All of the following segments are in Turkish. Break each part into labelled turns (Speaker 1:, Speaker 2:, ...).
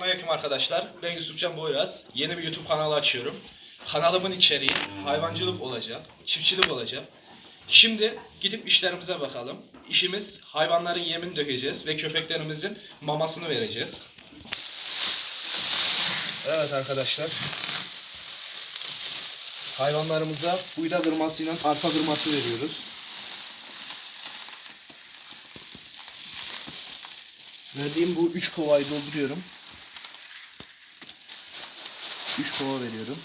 Speaker 1: Selamünaleyküm arkadaşlar. Ben Yusufcan Boyraz. Yeni bir YouTube kanalı açıyorum. Kanalımın içeriği hayvancılık olacak, çiftçilik olacak. Şimdi gidip işlerimize bakalım. İşimiz hayvanların yemini dökeceğiz ve köpeklerimizin mamasını vereceğiz. Evet arkadaşlar. Hayvanlarımıza buğda kırmasıyla arpa kırması veriyoruz. Verdiğim bu 3 kovayı dolduruyorum. 3 kova veriyorum.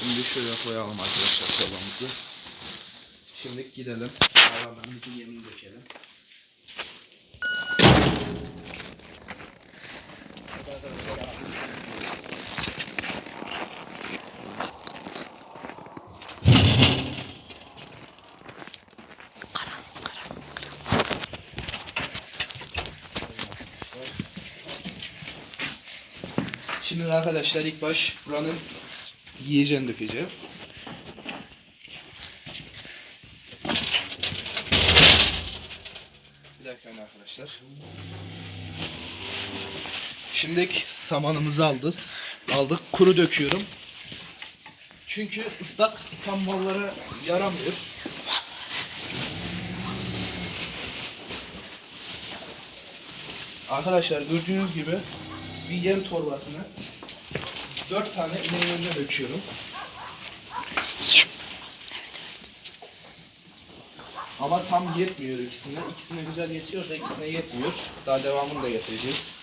Speaker 1: Şimdi şöyle koyalım arkadaşlar kovamızı. Şimdi gidelim. Hayvanlarımızın yemini dökelim. Şimdi arkadaşlar ilk baş buranın yiyeceğini dökeceğiz. Bir dakika arkadaşlar. Şimdi samanımızı aldık. Aldık. Kuru döküyorum. Çünkü ıslak tam mallara yaramıyor. Arkadaşlar gördüğünüz gibi bir yem torbasını dört tane ineğin önüne döküyorum. Ama tam yetmiyor ikisine. İkisine güzel yetiyor da ikisine yetmiyor. Daha devamını da getireceğiz.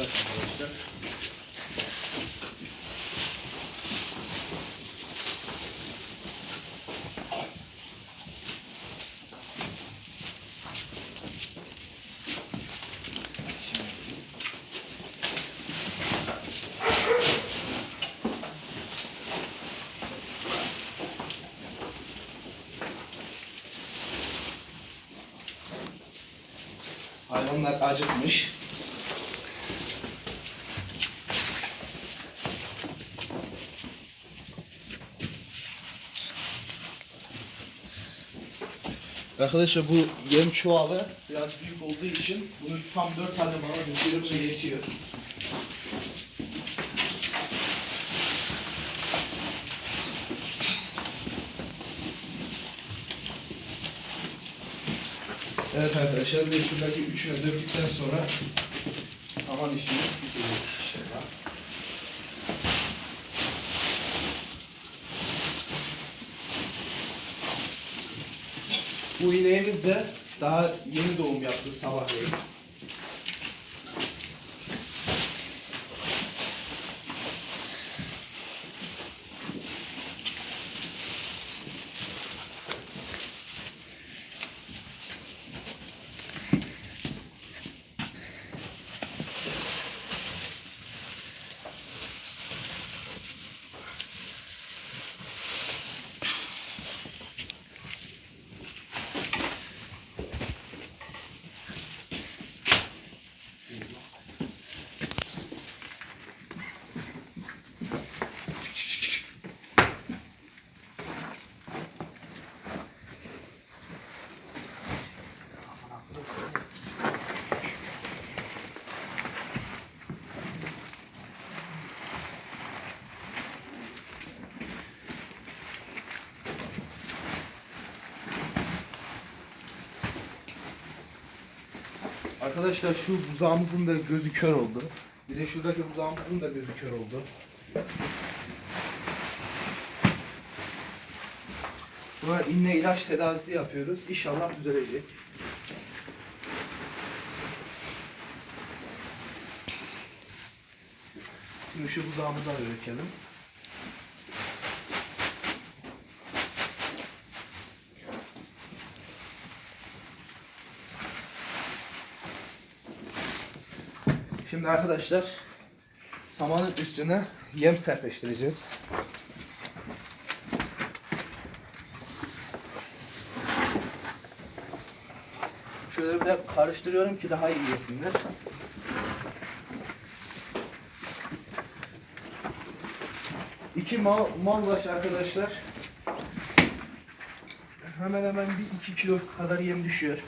Speaker 1: Evet arkadaşlar. Hayvanlar acıkmış. Arkadaşlar bu yem çuvalı biraz büyük olduğu için bunu tam 4 tane bana ve yetiyor. Evet arkadaşlar bir şuradaki üçünü döktükten sonra saman işimiz bitecek inşallah. Bu ineğimiz de daha yeni doğum yaptı sabahleyin. Arkadaşlar şu buzağımızın da gözü kör oldu. Bir de şuradaki buzağımızın da gözü kör oldu. Buna inne ilaç tedavisi yapıyoruz. İnşallah düzelecek. Şimdi şu buzağımıza da. Şimdi arkadaşlar samanın üstüne yem serpiştireceğiz. Şöyle bir de karıştırıyorum ki daha iyi yesinler. İki mal, mal baş arkadaşlar. Hemen hemen bir iki kilo kadar yem düşüyor.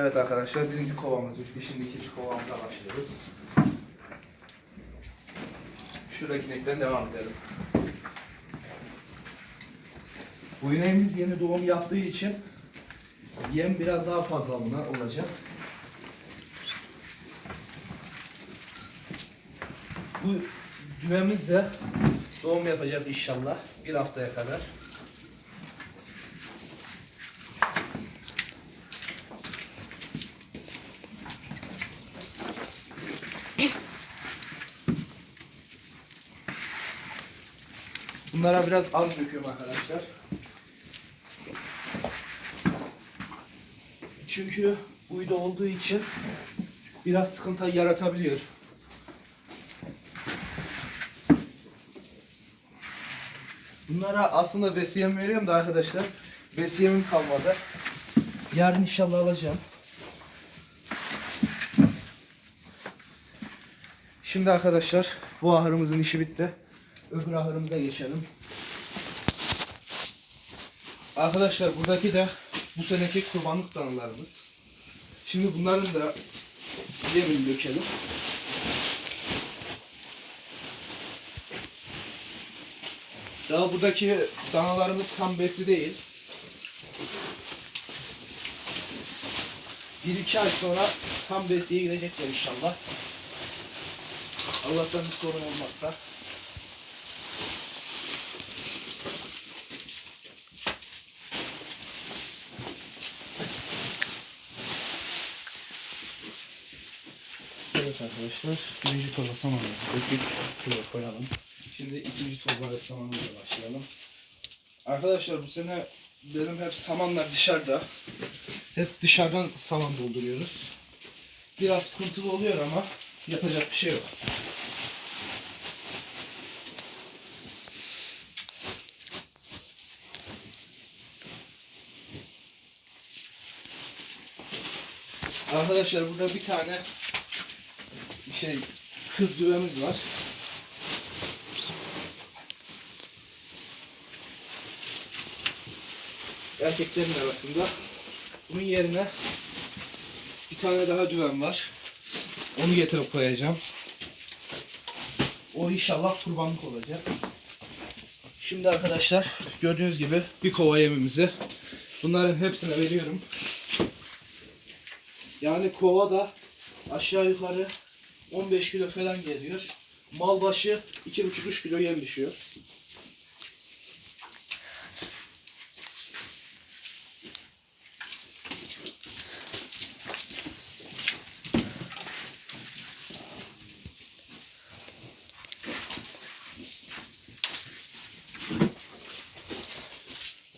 Speaker 1: Evet arkadaşlar birinci kovamız bitti. Şimdi ikinci kovamıza başlıyoruz. Şuradaki inekten devam edelim. Bu ineğimiz yeni doğum yaptığı için yem biraz daha fazla olacak. Bu düvemiz de doğum yapacak inşallah bir haftaya kadar. Bunlara biraz az döküyorum arkadaşlar. Çünkü uydu olduğu için biraz sıkıntı yaratabiliyor. Bunlara aslında besiyem veriyorum da arkadaşlar. Besiyemim kalmadı. Yarın inşallah alacağım. Şimdi arkadaşlar bu ahırımızın işi bitti. Öbür ahırımıza geçelim. Arkadaşlar buradaki de bu seneki kurbanlık danalarımız. Şimdi bunların da yemini dökelim. Daha buradaki danalarımız kan besi değil. Bir iki ay sonra tam besiye gidecekler inşallah. Allah'tan bir sorun olmazsa. Evet arkadaşlar, birinci torba samanımızı döküp şuraya koyalım. Şimdi ikinci torba samanımıza başlayalım. Arkadaşlar bu sene benim hep samanlar dışarıda. Hep dışarıdan saman dolduruyoruz. Biraz sıkıntılı oluyor ama yapacak bir şey yok. Arkadaşlar burada bir tane şey kız düvemiz var. Erkeklerin arasında. Bunun yerine bir tane daha düven var. Onu getirip koyacağım. O inşallah kurbanlık olacak. Şimdi arkadaşlar gördüğünüz gibi bir kova yemimizi bunların hepsine veriyorum. Yani kova da aşağı yukarı 15 kilo falan geliyor. Mal başı 2,5-3 kilo yem düşüyor.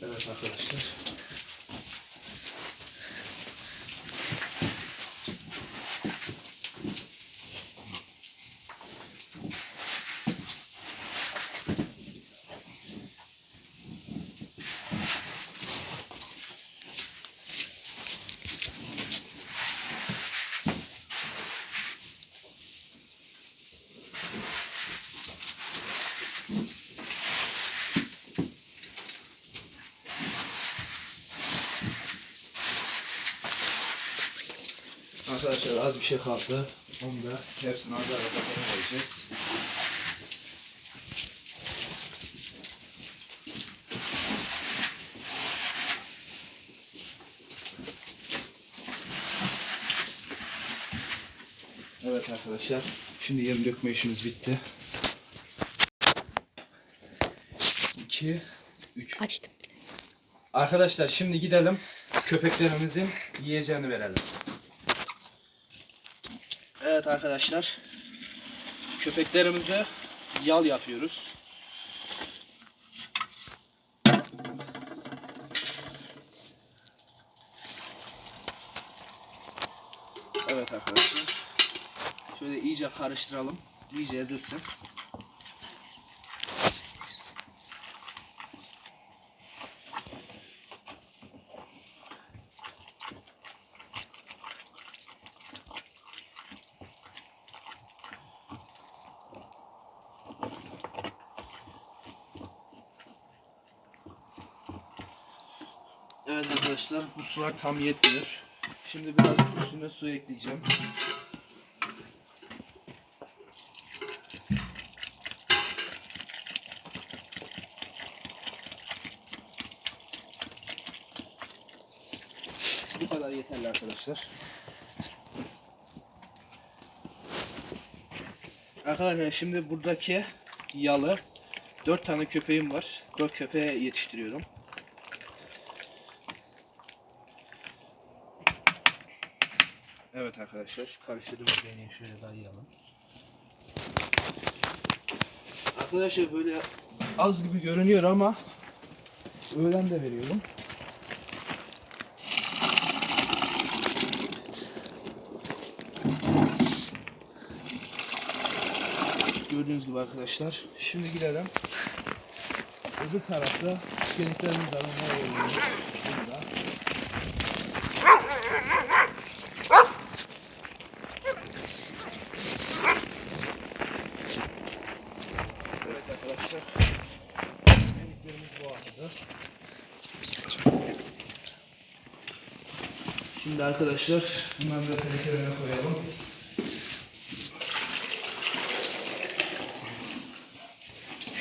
Speaker 1: Evet arkadaşlar. Arkadaşlar az bir şey kaldı. Onu da hepsini arada arada koyacağız. Evet arkadaşlar. Şimdi yem dökme işimiz bitti. 2 3
Speaker 2: Açtım.
Speaker 1: Arkadaşlar şimdi gidelim köpeklerimizin yiyeceğini verelim. Evet arkadaşlar. Köpeklerimize yal yapıyoruz. Evet arkadaşlar. Şöyle iyice karıştıralım. İyice ezilsin. Evet arkadaşlar bu sular tam yetmiyor. Şimdi biraz üstüne su ekleyeceğim. Bu kadar yeterli arkadaşlar. Arkadaşlar şimdi buradaki yalı 4 tane köpeğim var. 4 köpeğe yetiştiriyorum. Evet arkadaşlar şu karıştırdığımız yemeği şöyle dayayalım. Arkadaşlar böyle az gibi görünüyor ama öğlen de veriyorum. Gördüğünüz gibi arkadaşlar. Şimdi gidelim. Öbür tarafta kemiklerimiz alınmaya veriyoruz. Burada. Evet arkadaşlar. Kemiklerimiz bu arada. Şimdi arkadaşlar bunları da tenekelerine koyalım.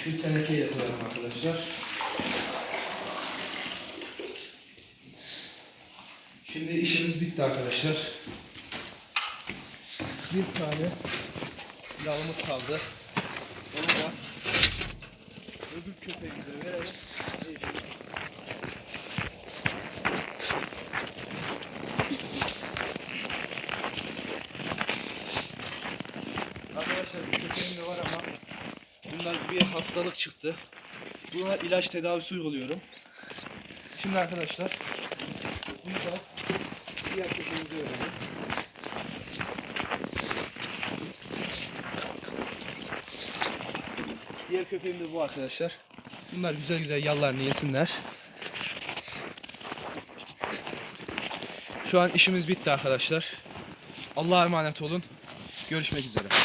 Speaker 1: Şu tenekeyi de koyalım arkadaşlar. Şimdi işimiz bitti arkadaşlar. Bir tane yağımız kaldı. Onu da öbür köpeğimize verelim. Arkadaşlar bir köpeğim de var ama bundan bir hastalık çıktı. Buna ilaç tedavisi uyguluyorum. Şimdi arkadaşlar bunu da diğer köpeğimize verelim. Diğer köpeğim de bu arkadaşlar. Bunlar güzel güzel yallarını yesinler. Şu an işimiz bitti arkadaşlar. Allah'a emanet olun. Görüşmek üzere.